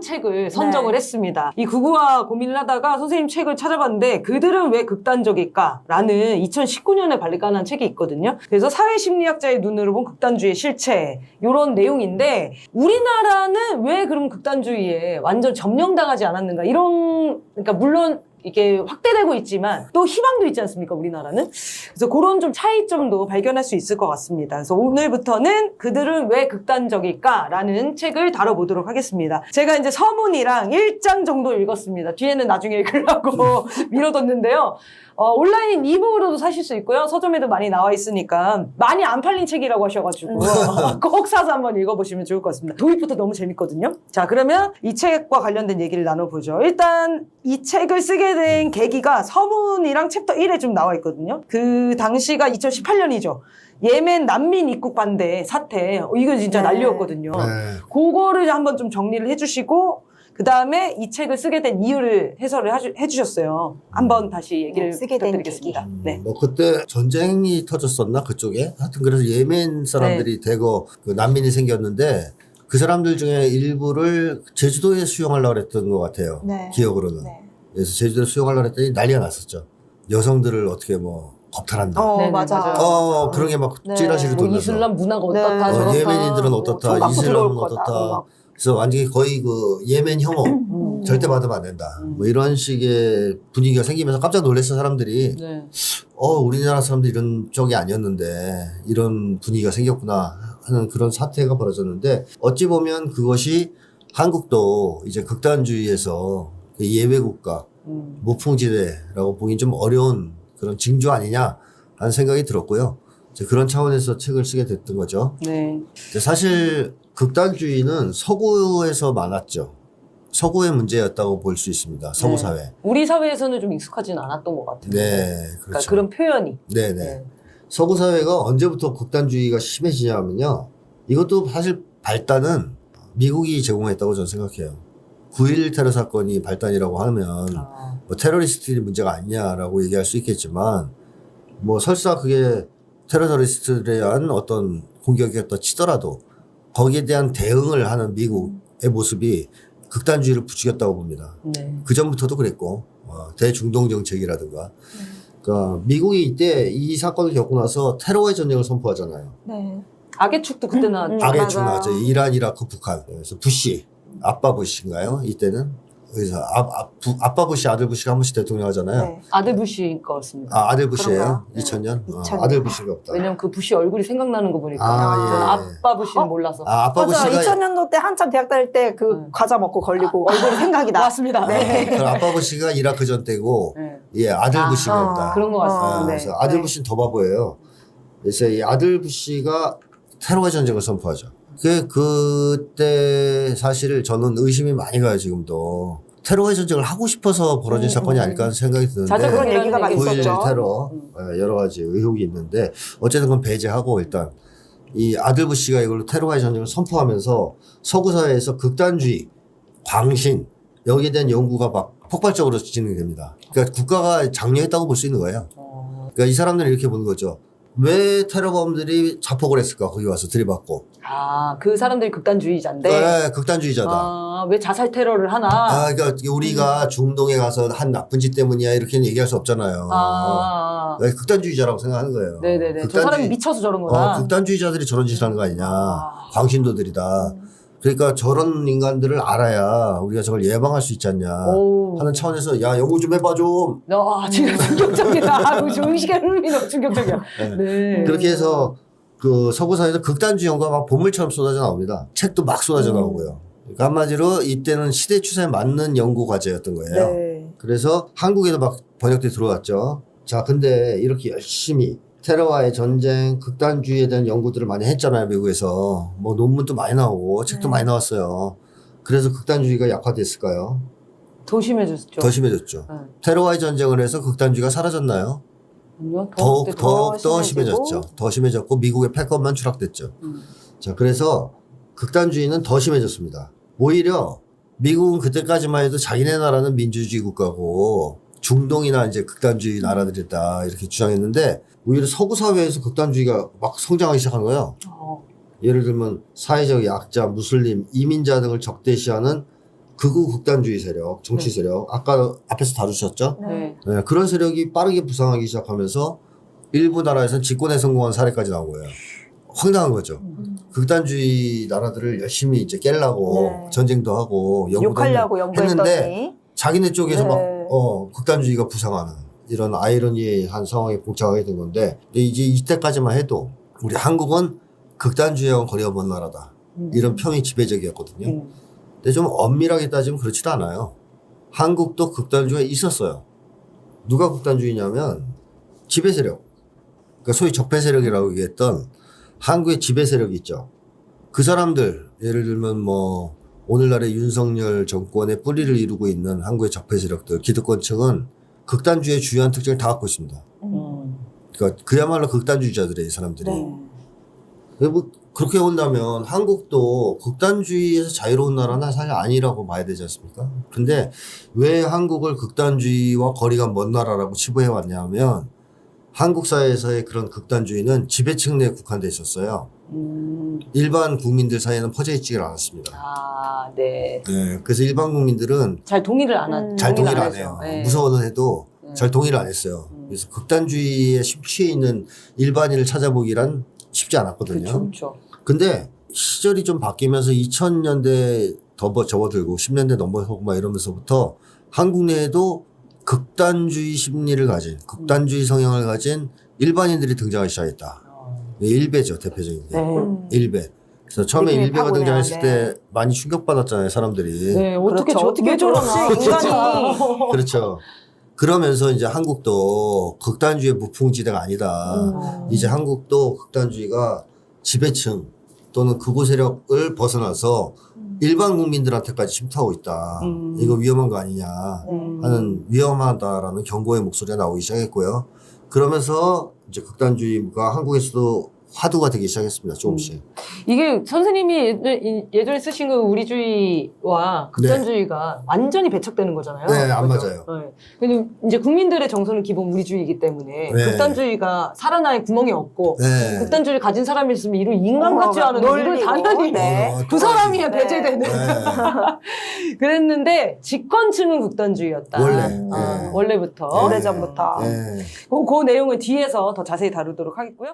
책을 선정을 네. 했습니다. 이 구구와 고민을 하다가 선생님 책을 찾아봤는데 그들은 왜 극단적일까라는 2019년에 발간한 책이 있거든요. 그래서 사회심리학자의 눈으로 본 극단주의 실체 이런 내용인데 우리나라는 왜 그럼 극단주의에 완전 점령당하지 않았는가 이런 그러니까 물론 이게 확대되고 있지만 또 희망도 있지 않습니까 우리나라는? 그래서 그런 좀 차이점도 발견할 수 있을 것 같습니다. 그래서 오늘부터는 그들은 왜 극단적일까라는 책을 다뤄보도록 하겠습니다. 제가 이제 서문이랑 1장 정도 읽었습니다. 뒤에는 나중에 읽으려고 미뤄뒀는데요. 어, 온라인 이북으로도 사실 수 있고요. 서점에도 많이 나와 있으니까 많이 안 팔린 책이라고 하셔가지고 꼭 사서 한번 읽어보시면 좋을 것 같습니다. 도입부터 너무 재밌거든요. 자 그러면 이 책과 관련된 얘기를 나눠보죠. 일단 이 책을 쓰게 된 계기가 서문이랑 챕터 1에 좀 나와 있거든요. 그 당시가 2018년이죠. 예멘 난민 입국 반대 사태. 어, 이거 진짜 네. 난리였거든요. 네. 그거를 한번 좀 정리를 해주시고 그 다음에 이 책을 쓰게 된 이유를 해설을 하주- 해주셨어요. 한번 다시 얘기를 네, 쓰게 된 부탁드리겠습니다. 음, 네. 뭐 그때 전쟁이 터졌었나 그쪽에 하여튼 그래서 예멘 사람들이 네. 대거 그 난민이 생겼는데 그 사람들 중에 일부를 제주도에 수용하려고 그랬던 것 같아요. 네. 기억으로는. 네. 그래서 제주도에 수용하려고 했더니 난리가 났었죠. 여성들을 어떻게 뭐 겁탈한다. 어, 네네, 맞아. 맞아요. 어, 그런 게 막 네. 찌라시를 뭐 돌면서. 이슬람 문화가 네. 어떻다 어, 저렇다. 예멘인들은 어떻다, 이슬람은 들어올 거다. 어떻다. 막. 그래서 완전히 거의 그 예멘 혐오 음. 절대 받으면 안 된다. 음. 뭐 이런 식의 분위기가 생기면서 깜짝 놀랐어 사람들이. 네. 어 우리나라 사람들 이런 쪽이 아니었는데 이런 분위기가 생겼구나 하는 그런 사태가 벌어졌는데 어찌 보면 그것이 한국도 이제 극단주의에서 그 예외 국가 음. 무풍지대라고 보기 좀 어려운 그런 징조 아니냐 하는 생각이 들었고요. 그런 차원에서 책을 쓰게 됐던 거죠. 네. 사실 극단주의는 서구에서 많았죠. 서구의 문제였다고 볼 수 있습니다. 서구 네. 사회. 우리 사회에서는 좀 익숙하진 않았던 것 같아요. 네, 그러니까 그렇죠. 그런 표현이. 네, 네. 서구 사회가 언제부터 극단주의가 심해지냐면요. 이것도 사실 발단은 미국이 제공했다고 저는 생각해요. 9.11 테러 사건이 발단이라고 하면 아, 뭐 테러리스트들이 문제가 아니냐라고 얘기할 수 있겠지만 뭐 설사 그게 테러리스트에 대한 어떤 공격이었다 치더라도 거기에 대한 대응을 하는 미국의 모습이 극단주의를 부추겼다고 봅니다. 네. 그 전부터도 그랬고 어, 대중동 정책이라든가 그러니까 미국이 이때 이 사건을 겪고 나서 테러의 전쟁을 선포하잖아요. 네. 악의 축도 그때 나왔죠. 음, 악의. 중 나왔죠. 이란, 이라크, 북한. 그래서 부시, 아빠 부시인가요? 이때는 그래서 아, 아, 부- 아빠 부시, 아들 부시가 한 번씩 대통령 하잖아요. 네. 아들 부시인 것 같습니다. 아, 아들 부시예요? 그런가요? 네. 2000년? 어, 2000년. 아들 부시가 없다. 왜냐면 그 부시 얼굴이 생각나는 거 보니까 아, 저는 예. 아빠 부시는 어? 몰라서 아, 아빠 맞아. 부시가 2000년도 때 한참 대학 다닐 때그 네. 과자 먹고 걸리고 얼굴이 생각이 나. 맞습니다. 네. 그 아빠 부시가 이라크 전 때고 네. 예, 아들 아, 부시가 없다. 그런 것 같습니다. 아, 네. 그래서 아들 네. 부시는 더 바보예요. 그래서 이 아들 부시가 테러의 전쟁을 선포하죠. 그, 그때 사실 저는 의심이 많이 가요, 지금도. 테러의 전쟁을 하고 싶어서 벌어진 음, 사건이 음. 아닐까 하는 생각이 드는데. 자주 그런 얘기가 많이 9.11 있었죠. 테러, 음. 어, 여러 가지 의혹이 있는데, 어쨌든 그건 배제하고 일단, 이 아들 부시가 이걸로 테러의 전쟁을 선포하면서 서구 사회에서 극단주의, 광신, 여기에 대한 연구가 막 폭발적으로 진행됩니다. 그러니까 국가가 장려했다고 볼 수 있는 거예요. 어, 그러니까 이 사람들은 이렇게 보는 거죠. 왜 테러범들이 자폭을 했을까? 거기 와서 들이받고. 아, 그 사람들이 극단주의자인데 네, 극단주의자다. 아, 왜 자살 테러를 하나? 아, 그러니까 우리가 중동에 가서 한 나쁜 짓 때문이야 이렇게는 얘기할 수 없잖아요. 아, 네, 극단주의자라고 생각하는 거예요. 네네네. 저 사람이 미쳐서 저런 어, 거다. 극단주의자들이 저런 짓을 하는 거 아니냐. 아. 광신도들이다. 그러니까 저런 인간들을 알아야 우리가 저걸 예방할 수 있지 않냐. 오. 하는 차원에서 야 연구 좀 해봐 좀. 아, 진짜 충격적이다. 아, 그 의식의 흐름이 너무 충격적이야. 네. 그렇게 해서 그 서구사에서 극단주의 연구가 막 보물처럼 쏟아져 나옵니다. 책도 막 쏟아져 음. 나오고요. 그러니까 한마디로 이때는 시대 추세에 맞는 연구 과제였던 거예요. 네. 그래서 한국에도 막 번역돼 들어왔죠. 자, 근데 이렇게 열심히 테러와의 전쟁, 극단주의에 대한 연구들을 많이 했잖아요, 미국에서. 뭐 논문도 많이 나오고 책도 네. 많이 나왔어요. 그래서 극단주의가 약화됐을까요? 더 심해졌죠. 더 심해졌죠. 네. 테러와의 전쟁을 해서 극단주의가 사라졌나요? 아니요, 더욱 그때 더욱 더. 심해졌죠. 더 심해졌고 미국의 패권만 추락됐죠. 음. 자, 그래서 극단주의는 더 심해졌습니다. 오히려 미국은 그때까지만 해도 자기네 나라는 민주주의 국가고 중동이나 이제 극단주의 나라들이다 이렇게 주장했는데 오히려 서구 사회에서 극단주의가 막 성장하기 시작한 거예요. 어, 예를 들면 사회적 약자, 무슬림, 이민자 등을 적대시하는 극우 극단주의 세력, 정치 세력, 아까 앞에서 다루셨죠? 네. 네, 그런 세력이 빠르게 부상하기 시작하면서 일부 나라에서는 집권에 성공한 사례까지 나온 거예요. 황당한 거죠. 극단주의 나라들을 열심히 이제 깨려고 네. 전쟁도 하고 연구도 욕하려고 했는데 연구했더니 자기네 쪽에서 네. 막, 어, 극단주의가 부상하는 이런 아이러니한 상황에 봉착하게 된 건데, 이제 이때까지만 해도 우리 한국은 극단주의와 거리가 먼 나라다. 이런 평이 지배적이었거든요. 음. 근데 좀 엄밀하게 따지면 그렇지도 않아요. 한국도 극단주의가 있었어요. 누가 극단주의냐면 지배 세력. 그러니까 소위 적폐 세력이라고 얘기했던 한국의 지배 세력이 있죠. 그 사람들, 예를 들면 뭐 오늘날의 윤석열 정권의 뿌리를 이루고 있는 한국의 적폐 세력들, 기득권 층은 극단주의의 주요한 특징을 다 갖고 있습니다. 음. 그러니까 그야말로 극단주의자들이에요, 이 사람들이. 네. 뭐 그렇게 본다면 한국도 극단주의에서 자유로운 나라는 사실 아니라고 봐야 되지 않습니까? 근데 왜 한국을 극단주의와 거리가 먼 나라라고 치부해 왔냐면 한국 사회에서의 그런 극단주의는 지배층 내에 국한돼 있었어요. 음. 일반 국민들 사이에는 퍼져 있지를 않았습니다. 아, 네. 네, 그래서 일반 국민들은 잘 동의를 안 한. 음. 잘 동의를 안. 해요. 네. 무서워는 해도 음. 잘 동의를 안 했어요. 음. 그래서 극단주의에 심취해 있는 일반인을 찾아보기란 쉽지 않았거든요. 그렇죠. 그렇죠. 근데 시절이 좀 바뀌면서 2000년대 더 버- 접어들고 10년대 넘어서고 막 이러면서부터 한국 내에도 극단주의 심리를 가진 극단주의 성향을 가진 일반인들이 등장하기 시작했다. 어. 일베죠 대표적인 게 네. 음. 일베. 그래서 처음에 일베가 파고네요. 등장했을 네. 때 많이 충격받았잖아요 사람들이. 네, 어떻게 그렇죠. 저, 어떻게 왜 저러나? 인간이. 그렇죠. 그러면서 이제 한국도 극단주의 무풍지대가 아니다. 음. 이제 한국도 극단주의가 지배층 또는 극우 세력을 벗어나서 일반 국민들한테까지 침투하고 있다. 음. 이거 위험한 거 아니냐 음. 하는 위험하다라는 경고의 목소리가 나오기 시작했고요. 그러면서 이제 극단주의가 한국에서도 화두가 되기 시작했습니다. 조금씩. 이게 선생님이 예전- 예전에 쓰신 그 우리주의와 극단주의가 완전히 배척되는 거잖아요. 네, 안? 맞아요. 네. 근데 이제 국민들의 정서는 기본 우리주의이기 때문에 네. 극단주의가 살아나의 구멍이 없고 네. 극단주의 가진 사람이 있으면 이런 인간 같지 않은 이를 놀리고, 당연히 네. 어, 그 사람이 네. 배제되는 네. 그랬는데 집권층은 극단주의였다. 원래. 어, 네. 원래부터. 네. 오래전부터. 네. 그, 그 내용은 뒤에서 더 자세히 다루도록 하겠고요.